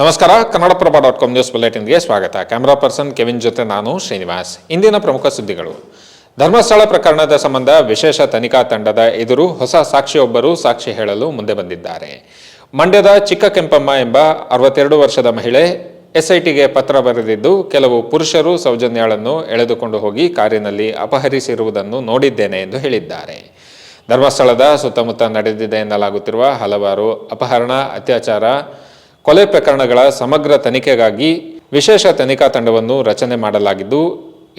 ನಮಸ್ಕಾರ. Kannadaprabha dot com news ಬುಲೆಟಿನ್ಗೆ ಸ್ವಾಗತ. ಕ್ಯಾಮರಾ ಪರ್ಸನ್ ಕೆವಿನ್ ಜೊತೆ ನಾನು ಶ್ರೀನಿವಾಸ್. ಇಂದಿನ ಪ್ರಮುಖ ಸುದ್ದಿಗಳು. ಧರ್ಮಸ್ಥಳ ಪ್ರಕರಣದ ಸಂಬಂಧ ವಿಶೇಷ ತನಿಖಾ ತಂಡದ ಎದುರು ಹೊಸ ಸಾಕ್ಷಿಯೊಬ್ಬರು ಸಾಕ್ಷಿ ಹೇಳಲು ಮುಂದೆ ಬಂದಿದ್ದಾರೆ. ಮಂಡ್ಯದ ಚಿಕ್ಕ ಕೆಂಪಮ್ಮ ಎಂಬ ಅರವತ್ತೆರಡು ವರ್ಷದ ಮಹಿಳೆ ಎಸ್ಐಟಿಗೆ ಪತ್ರ ಬರೆದಿದ್ದು, ಕೆಲವು ಪುರುಷರು ಸೌಜನ್ಯಾಳನ್ನು ಎಳೆದುಕೊಂಡು ಹೋಗಿ ಕಾರಿನಲ್ಲಿ ಅಪಹರಿಸಿರುವುದನ್ನು ನೋಡಿದ್ದೇನೆ ಎಂದು ಹೇಳಿದ್ದಾರೆ. ಧರ್ಮಸ್ಥಳದ ಸುತ್ತಮುತ್ತ ನಡೆದಿದೆ ಎನ್ನಲಾಗುತ್ತಿರುವ ಹಲವಾರು ಅಪಹರಣ, ಅತ್ಯಾಚಾರ ಕೊಲೆ ಪ್ರಕರಣಗಳ ಸಮಗ್ರ ತನಿಖೆಗಾಗಿ ವಿಶೇಷ ತನಿಖಾ ತಂಡವನ್ನು ರಚನೆ ಮಾಡಲಾಗಿದ್ದು,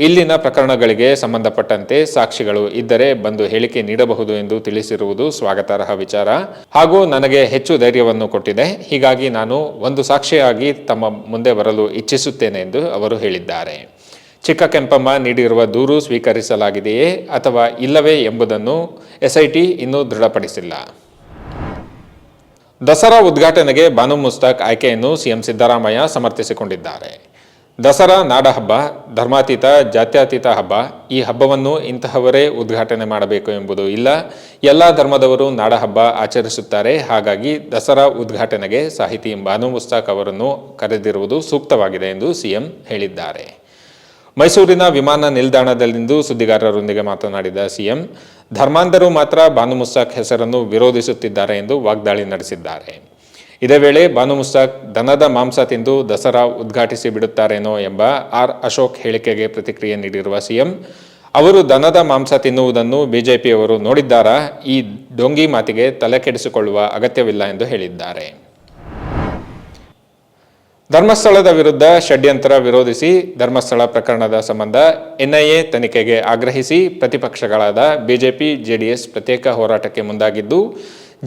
ಇಲ್ಲಿನ ಪ್ರಕರಣಗಳಿಗೆ ಸಂಬಂಧಪಟ್ಟಂತೆ ಸಾಕ್ಷಿಗಳು ಇದ್ದರೆ ಬಂದು ಹೇಳಿಕೆ ನೀಡಬಹುದು ಎಂದು ತಿಳಿಸಿರುವುದು ಸ್ವಾಗತಾರ್ಹ ವಿಚಾರ. ಹಾಗೂ ನನಗೆ ಹೆಚ್ಚು ಧೈರ್ಯವನ್ನು ಕೊಟ್ಟಿದೆ. ಹೀಗಾಗಿ ನಾನು ಒಂದು ಸಾಕ್ಷಿಯಾಗಿ ತಮ್ಮ ಮುಂದೆ ಬರಲು ಇಚ್ಛಿಸುತ್ತೇನೆ ಎಂದು ಅವರು ಹೇಳಿದ್ದಾರೆ. ಚಿಕ್ಕ ಕೆಂಪಮ್ಮ ನೀಡಿರುವ ದೂರು ಸ್ವೀಕರಿಸಲಾಗಿದೆಯೇ ಅಥವಾ ಇಲ್ಲವೇ ಎಂಬುದನ್ನು ಎಸ್ಐಟಿ ಇನ್ನೂ ದೃಢಪಡಿಸಿಲ್ಲ. ದಸರಾ ಉದ್ಘಾಟನೆಗೆ ಬಾನು ಮುಸ್ತಾಕ್ ಆಯ್ಕೆಯನ್ನು ಸಿಎಂ ಸಿದ್ದರಾಮಯ್ಯ ಸಮರ್ಥಿಸಿಕೊಂಡಿದ್ದಾರೆ. ದಸರಾ ನಾಡಹಬ್ಬ, ಧರ್ಮಾತೀತ, ಜಾತ್ಯತೀತ ಹಬ್ಬ, ಈ ಹಬ್ಬವನ್ನು ಇಂತಹವರೇ ಉದ್ಘಾಟನೆ ಮಾಡಬೇಕು ಎಂಬುದು ಇಲ್ಲ. ಎಲ್ಲ ಧರ್ಮದವರು ನಾಡಹಬ್ಬ ಆಚರಿಸುತ್ತಾರೆ. ಹಾಗಾಗಿ ದಸರಾ ಉದ್ಘಾಟನೆಗೆ ಸಾಹಿತಿ ಬಾನು ಮುಸ್ತಾಕ್ ಅವರನ್ನು ಕರೆದಿರುವುದು ಸೂಕ್ತವಾಗಿದೆ ಎಂದು ಸಿಎಂ ಹೇಳಿದ್ದಾರೆ. ಮೈಸೂರಿನ ವಿಮಾನ ನಿಲ್ದಾಣದಲ್ಲಿಂದು ಸುದ್ದಿಗಾರರೊಂದಿಗೆ ಮಾತನಾಡಿದ ಸಿಎಂ, ಧರ್ಮಾಂಧರು ಮಾತ್ರ ಬಾನು ಮುಸ್ತಾಕ್ ಹೆಸರನ್ನು ವಿರೋಧಿಸುತ್ತಿದ್ದಾರೆ ಎಂದು ವಾಗ್ದಾಳಿ ನಡೆಸಿದ್ದಾರೆ. ಇದೇ ವೇಳೆ ಬಾನು ಮುಸ್ತಾಕ್ ದನದ ಮಾಂಸ ತಿಂದು ದಸರಾ ಉದ್ಘಾಟಿಸಿ ಬಿಡುತ್ತಾರೇನೋ ಎಂಬ ಆರ್ ಅಶೋಕ್ ಹೇಳಿಕೆಗೆ ಪ್ರತಿಕ್ರಿಯೆ ನೀಡಿರುವ ಸಿಎಂ, ಅವರು ದನದ ಮಾಂಸ ತಿನ್ನುವುದನ್ನು ಬಿಜೆಪಿಯವರು ನೋಡಿದ್ದಾರಾ? ಈ ಡೊಂಗಿ ಮಾತಿಗೆ ತಲೆ ಕೆಡಿಸಿಕೊಳ್ಳುವ ಅಗತ್ಯವಿಲ್ಲ ಎಂದು ಹೇಳಿದ್ದಾರೆ. ಧರ್ಮಸ್ಥಳದ ವಿರುದ್ಧ ಷಡ್ಯಂತ್ರ ವಿರೋಧಿಸಿ ಧರ್ಮಸ್ಥಳ ಪ್ರಕರಣದ ಸಂಬಂಧ ಎನ್ಐಎ ತನಿಖೆಗೆ ಆಗ್ರಹಿಸಿ ಪ್ರತಿಪಕ್ಷಗಳಾದ ಬಿಜೆಪಿ, ಜೆಡಿಎಸ್ ಪ್ರತ್ಯೇಕ ಹೋರಾಟಕ್ಕೆ ಮುಂದಾಗಿದ್ದು,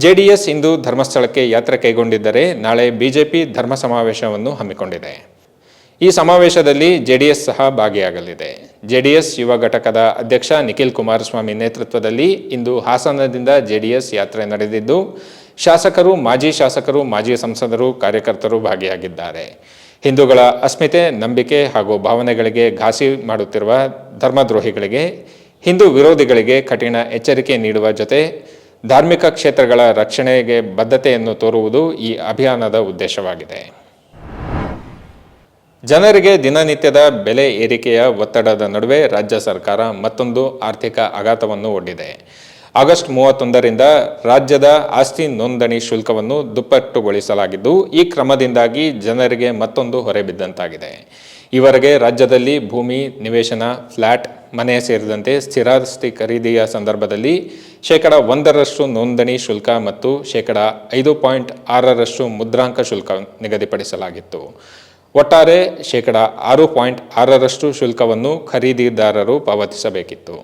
ಜೆಡಿಎಸ್ ಇಂದು ಧರ್ಮಸ್ಥಳಕ್ಕೆ ಯಾತ್ರೆ ಕೈಗೊಂಡಿದ್ದರೆ ನಾಳೆ ಬಿಜೆಪಿ ಧರ್ಮ ಸಮಾವೇಶವನ್ನು ಹಮ್ಮಿಕೊಂಡಿದೆ. ಈ ಸಮಾವೇಶದಲ್ಲಿ ಜೆಡಿಎಸ್ ಸಹ ಭಾಗಿಯಾಗಲಿದೆ. ಜೆಡಿಎಸ್ ಯುವ ಘಟಕದ ಅಧ್ಯಕ್ಷ ನಿಖಿಲ್ ಕುಮಾರಸ್ವಾಮಿ ನೇತೃತ್ವದಲ್ಲಿ ಇಂದು ಹಾಸನದಿಂದ ಜೆಡಿಎಸ್ ಯಾತ್ರೆ ನಡೆದಿದ್ದು ಶಾಸಕರು, ಮಾಜಿ ಶಾಸಕರು, ಮಾಜಿ ಸಂಸದರು, ಕಾರ್ಯಕರ್ತರು ಭಾಗಿಯಾಗಿದ್ದಾರೆ. ಹಿಂದೂಗಳ ಅಸ್ಮಿತೆ, ನಂಬಿಕೆ ಹಾಗೂ ಭಾವನೆಗಳಿಗೆ ಘಾಸಿ ಮಾಡುತ್ತಿರುವ ಧರ್ಮದ್ರೋಹಿಗಳಿಗೆ, ಹಿಂದೂ ವಿರೋಧಿಗಳಿಗೆ ಕಠಿಣ ಎಚ್ಚರಿಕೆ ನೀಡುವ ಜೊತೆ ಧಾರ್ಮಿಕ ಕ್ಷೇತ್ರಗಳ ರಕ್ಷಣೆಗೆ ಬದ್ಧತೆಯನ್ನು ತೋರುವುದು ಈ ಅಭಿಯಾನದ ಉದ್ದೇಶವಾಗಿದೆ. ಜನರಿಗೆ ದಿನನಿತ್ಯದ ಬೆಲೆ ಏರಿಕೆಯ ಒತ್ತಡದ ನಡುವೆ ರಾಜ್ಯ ಸರ್ಕಾರ ಮತ್ತೊಂದು ಆರ್ಥಿಕ ಆಘಾತವನ್ನು ಒಡ್ಡಿದೆ. ಆಗಸ್ಟ್ ಮೂವತ್ತೊಂದರಿಂದ ರಾಜ್ಯದ ಆಸ್ತಿ ನೋಂದಣಿ ಶುಲ್ಕವನ್ನು ದುಪ್ಪಟ್ಟುಗೊಳಿಸಲಾಗಿದ್ದು, ಈ ಕ್ರಮದಿಂದಾಗಿ ಜನರಿಗೆ ಮತ್ತೊಂದು ಹೊರೆ ಬಿದ್ದಂತಾಗಿದೆ. ಈವರೆಗೆ ರಾಜ್ಯದಲ್ಲಿ ಭೂಮಿ, ನಿವೇಶನ ಫ್ಲ್ಯಾಟ್ ಮನೆ ಸೇರಿದಂತೆ ಸ್ಥಿರಾಸ್ತಿ ಖರೀದಿಯ ಸಂದರ್ಭದಲ್ಲಿ ಶೇಕಡ ಒಂದರಷ್ಟು ನೋಂದಣಿ ಶುಲ್ಕ ಮತ್ತು ಶೇಕಡ ಐದು ಪಾಯಿಂಟ್ ಆರರಷ್ಟು ಮುದ್ರಾಂಕ ಶುಲ್ಕ ನಿಗದಿಪಡಿಸಲಾಗಿತ್ತು. ಒಟ್ಟಾರೆ ಶೇಕಡ ಆರು ಪಾಯಿಂಟ್ ಆರರಷ್ಟು ಶುಲ್ಕವನ್ನು ಖರೀದಿದಾರರು ಪಾವತಿಸಬೇಕಿತ್ತು.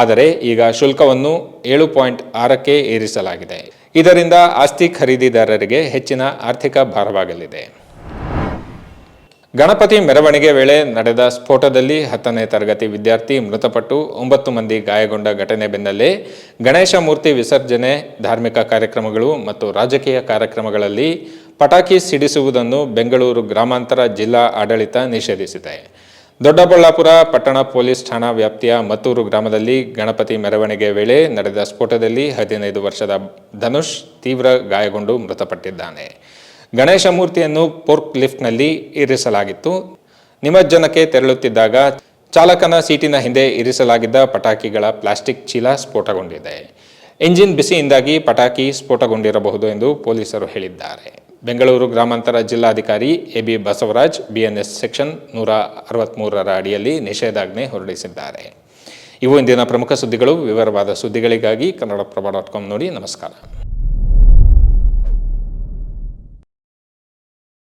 ಆದರೆ ಈಗ ಶುಲ್ಕವನ್ನು ಏಳು ಪಾಯಿಂಟ್ ಆರಕ್ಕೆ ಏರಿಸಲಾಗಿದೆ. ಇದರಿಂದ ಆಸ್ತಿ ಖರೀದಿದಾರರಿಗೆ ಹೆಚ್ಚಿನ ಆರ್ಥಿಕ ಭಾರವಾಗಲಿದೆ. ಗಣಪತಿ ಮೆರವಣಿಗೆ ವೇಳೆ ನಡೆದ ಸ್ಫೋಟದಲ್ಲಿ ಹತ್ತನೇ ತರಗತಿ ವಿದ್ಯಾರ್ಥಿ ಮೃತಪಟ್ಟು ಒಂಬತ್ತು ಮಂದಿ ಗಾಯಗೊಂಡ ಘಟನೆ ಬೆನ್ನಲ್ಲೇ ಗಣೇಶ ಮೂರ್ತಿ ವಿಸರ್ಜನೆ, ಧಾರ್ಮಿಕ ಕಾರ್ಯಕ್ರಮಗಳು ಮತ್ತು ರಾಜಕೀಯ ಕಾರ್ಯಕ್ರಮಗಳಲ್ಲಿ ಪಟಾಕಿ ಸಿಡಿಸುವುದನ್ನು ಬೆಂಗಳೂರು ಗ್ರಾಮಾಂತರ ಜಿಲ್ಲಾ ಆಡಳಿತ ನಿಷೇಧಿಸಿದೆ. ದೊಡ್ಡಬಳ್ಳಾಪುರ ಪಟ್ಟಣ ಪೊಲೀಸ್ ಠಾಣಾ ವ್ಯಾಪ್ತಿಯ ಮತ್ತೂರು ಗ್ರಾಮದಲ್ಲಿ ಗಣಪತಿ ಮೆರವಣಿಗೆ ವೇಳೆ ನಡೆದ ಸ್ಫೋಟದಲ್ಲಿ ಹದಿನೈದು ವರ್ಷದ ಧನುಷ್ ತೀವ್ರ ಗಾಯಗೊಂಡು ಮೃತಪಟ್ಟಿದ್ದಾನೆ. ಗಣೇಶ ಮೂರ್ತಿಯನ್ನು ಪೋರ್ಕ್ ಲಿಫ್ಟ್ನಲ್ಲಿ ಇರಿಸಲಾಗಿತ್ತು. ನಿಮಜ್ಜನಕ್ಕೆ ತೆರಳುತ್ತಿದ್ದಾಗ ಚಾಲಕನ ಸೀಟಿನ ಹಿಂದೆ ಇರಿಸಲಾಗಿದ್ದ ಪಟಾಕಿಗಳ ಪ್ಲಾಸ್ಟಿಕ್ ಚೀಲ ಸ್ಫೋಟಗೊಂಡಿದೆ. ಎಂಜಿನ್ ಬಿಸಿಯಿಂದಾಗಿ ಪಟಾಕಿ ಸ್ಫೋಟಗೊಂಡಿರಬಹುದು ಎಂದು ಪೊಲೀಸರು ಹೇಳಿದ್ದಾರೆ. ಬೆಂಗಳೂರು ಗ್ರಾಮಾಂತರ ಜಿಲ್ಲಾಧಿಕಾರಿ A B Basavaraj, BNS section ನೂರ ಅರವತ್ತ್ಮೂರರ ಅಡಿಯಲ್ಲಿ ನಿಷೇಧಾಜ್ಞೆ ಹೊರಡಿಸಿದ್ದಾರೆ. ಇವು ಇಂದಿನ ಪ್ರಮುಖ ಸುದ್ದಿಗಳು. ವಿವರವಾದ ಸುದ್ದಿಗಳಿಗಾಗಿ ಕನ್ನಡಪ್ರಭ ಡಾಟ್ ಕಾಮ್ ನೋಡಿ ನಮಸ್ಕಾರ.